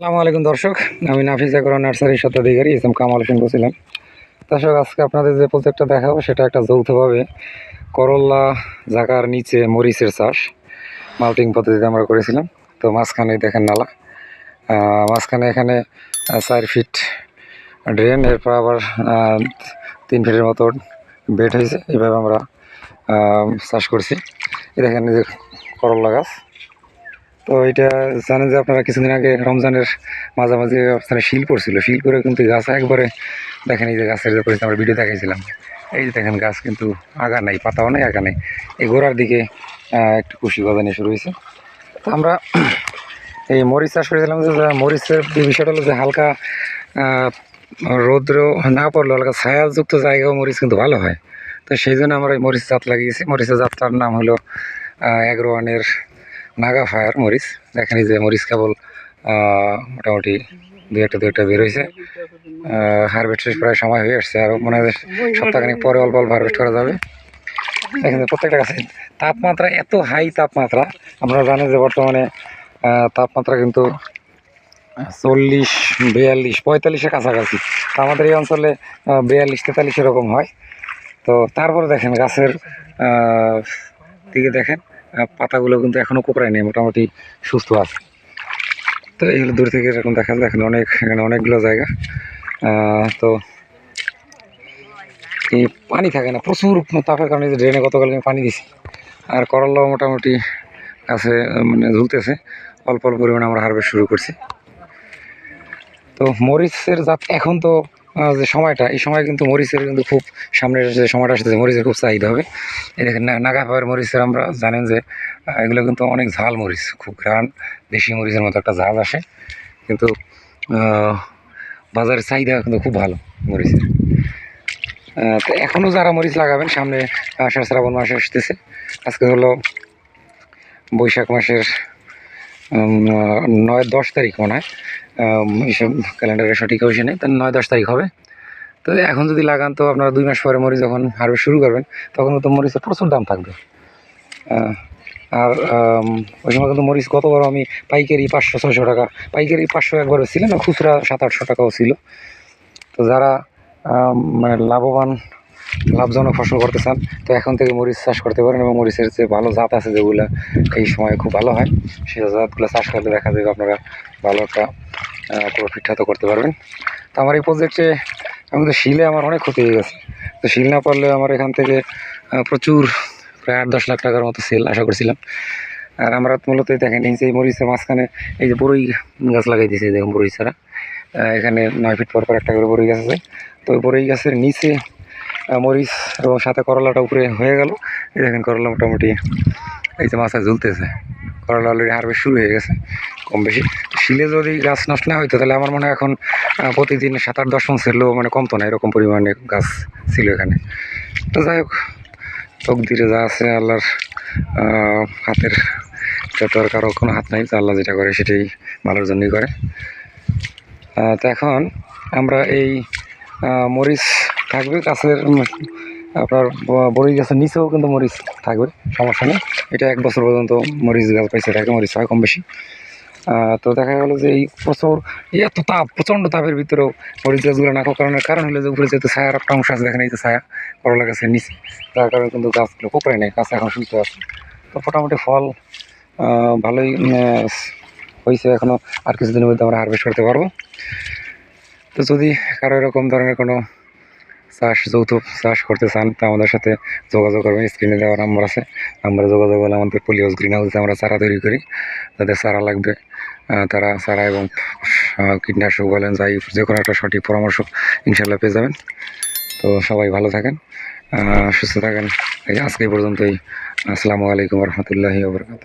আসসালামু আলাইকুম দর্শক, আমি নাফিজ একরা নার্সারির স্বত্বাধিকারী ইসলাম কামাল হোসেন বলছিলাম। দর্শক, আজকে আপনাদের যে প্রজেক্টটা দেখাবো, সেটা একটা যৌথভাবে করল্লা জাগার নিচে মরিচের চাষ, মাল্টিং পদ্ধতিতে আমরা করেছিলাম। তো মাঝখানে দেখেন নালা মাঝখানে এখানে চার ফিট ড্রেন এরপর আবার তিন ফিটের মতো বেড হয়েছে। এভাবে আমরা চাষ করছি। দেখেন যে করল্লা গাছ। তো এটা জানেন যে আপনারা কিছুদিন আগে রমজানের মাঝামাঝি আপনারা শিল পড়ছিল। শিল করে কিন্তু গাছ একবারে দেখেন এই যে গাছের যে পরিস্থিতি, আমরা ভিডিও দেখাইছিলাম। এই যে দেখেন গাছ কিন্তু আগা নাই, পাতাও নেই আগা নেই। এই গোড়ার দিকে একটু কুশি গজানি শুরু হয়েছে। তো আমরা এই মরিচ চাষ করেছিলাম যে মরিচের বিষয়টা হলো যে হালকা রৌদ্র না পড়লে হালকা ছায়াযুক্ত জায়গাও মরিচ কিন্তু ভালো হয়। তো সেই জন্য আমরা এই মরিচ জাত লাগিয়েছি। মরিচের জাতটার নাম হলো এগ্রো ওয়ানের নাগা ফায়ার, মরিচ। দেখেন যে মরিচ কেবল মোটামুটি দু একটা দু একটা বের হয়েছে হারভেস্টের প্রায় সময় হয়ে আসছে। আর মনে হয় সপ্তাহখানিক পরে অল্প অল্প হারভেস্ট করা যাবে। দেখেন প্রত্যেকটা গাছে তাপমাত্রা, এত হাই তাপমাত্রা, আপনারা জানেন যে বর্তমানে তাপমাত্রা কিন্তু চল্লিশ, বিয়াল্লিশ, পঁয়তাল্লিশের কাছাকাছি। তো আমাদের এই অঞ্চলে বিয়াল্লিশ, তেতাল্লিশ এরকম হয়। তো তারপরে দেখেন গাছের দিকে দেখেন। পাতাগুলো কিন্তু এখনও কোপড়ায় নেই, মোটামুটি সুস্থ আছে। তো এইগুলো দূর থেকে এরকম দেখা যায় দেখেন অনেক, এখানে অনেকগুলো জায়গা। তো এই পানি থাকে না, প্রচুর তাপের কারণে ড্রেনে গতকাল আমি পানি দিছি আর করল্লাও মোটামুটি আছে মানে ঝুলতেছে, অল্প অল্প পরিমাণে আমরা হারভেস্ট শুরু করছি। তো মরিচের জাত এখন তো যে সময়টা, এই সময় কিন্তু মরিচের কিন্তু খুব সামনের যে সময়টা আসতেছে, মরিচের খুব চাহিদা হবে। এই দেখেন নাগা পাওয়ার মরিচের আমরা জানেন যে এগুলো কিন্তু অনেক ঝাল মরিচ, খুব ঘ্রাণ, দেশি মরিচের মতো একটা ঝাল আসে। কিন্তু বাজারের চাহিদা কিন্তু খুব ভালো মরিচের। তো এখনও যারা মরিচ লাগাবেন, সামনে আষাঢ় শ্রাবণ মাসে আসতেছে, আজকে হলো বৈশাখ মাসের নয় দশ তারিখ মনে হয়। আম, এইসব ক্যালেন্ডারে সঠিক হয়েছে নেই তাহলে নয় দশ তারিখ হবে। তো এখন যদি লাগান তো আপনারা দুই মাস পরে মরিচ যখন হারভেস্ট শুরু করবেন তখন তো মরিচের প্রচুর দাম থাকবে। আর ওই সময় কিন্তু মরিচ গতবার আমি পাইকারি পাঁচশো ছশো টাকা পাইকারি পাঁচশো একবার ছিল না খুচরা সাত আটশো টাকাও ছিল। তো যারা মানে লাভবান লাভজনক ফসল করতে চান তো এখন থেকে মরিচ চাষ করতে পারেন এবং মরিচের যে ভালো জাত আছে যেগুলো এই সময় খুব ভালো হয়, সেই জাতগুলো চাষ করলে দেখা যাবে আপনারা ভালো একটা প্রফিট হয়তো করতে পারবেন। তো আমার এই প্রজেক্টে আমি তো শিলে আমার অনেক ক্ষতি হয়ে গেছে। তো শিল না পারলে আমার এখান থেকে প্রচুর প্রায় আট দশ লাখ টাকার মতো সেল আশা করছিলাম। আর আমরা মূলত দেখেন, এই যে মরিচের মাঝখানে এই যে বড়ই গাছ লাগাই দিয়েছে দেখুন বড়ই ছাড়া এখানে নয় ফিট পর পর একটা করে বড়ই গাছ আছে। তো বড়ই গাছের নিচে মরিচ এবং সাথে করলাটা উপরে হয়ে গেল। এই দেখেন করলা মোটামুটি এই যে মাথায় ঝুলতেছে। করলা অলরেডি হারভেস্ট শুরু হয়ে গেছে, কম বেশি। শিলে যদি গাছ নষ্ট না হইতো, তাহলে আমার মনে হয় এখন প্রতিদিন সাত আট দশ মন ছেলেও মানে কমতো না, এরকম পরিমাণে গাছ ছিল এখানে। তো যাই হোক, চোখ তকদিরে যা আছে আল্লাহর হাতের, যত আর কারও কোনো হাত নাই, তো আল্লাহ যেটা করে সেটাই ভালোর জন্যই করে। তো এখন আমরা এই মরিচ থাকবে, গাছের আপনার বড়ি গাছের নিচেও কিন্তু মরিচ থাকবে, সমস্যা নেই। এটা এক বছর পর্যন্ত মরিচ গাছ পাইছে থাকে মরিচ হয় কম বেশি। তো দেখা গেলো যে এই প্রচুর এত তাপ, প্রচণ্ড তাপের ভিতরেও মরিচ গাছগুলো না কারণের কারণ হলো যে উপরে যেহেতু ছায়ার একটা অংশ আছে, দেখেন এই যে ছায়া, করলা গাছের নিচে। তার কারণে কিন্তু গাছগুলো কোপড়ে নেই, গাছ এখন সুস্থ আছে। তো মোটামুটি ফল ভালোই হয়েছে এখনও আর কিছুদিনের মধ্যে আমরা হারভেস্ট করতে পারব। তো যদি কারও এরকম ধরনের কোনো চাষ যৌথ চাষ করতে চান তো আমাদের সাথে যোগাযোগ করবেন স্ক্রিনে দেওয়া নাম্বার আছে। নাম্বারে যোগাযোগ করলে আমাদের পলিহাউস গ্রিন হাউসে আমরা চারা তৈরি করি যাদের চারা লাগবে। তারা চারা এবং কীটনাশক বলেন, যাই যে কোনো একটা সঠিক পরামর্শ ইনশাল্লাহ পেয়ে যাবেন। তো সবাই ভালো থাকেন সুস্থ থাকেন। এই আজকে পর্যন্তই। আসসালামু আলাইকুম রহমতুল্লাহি ওবরকাত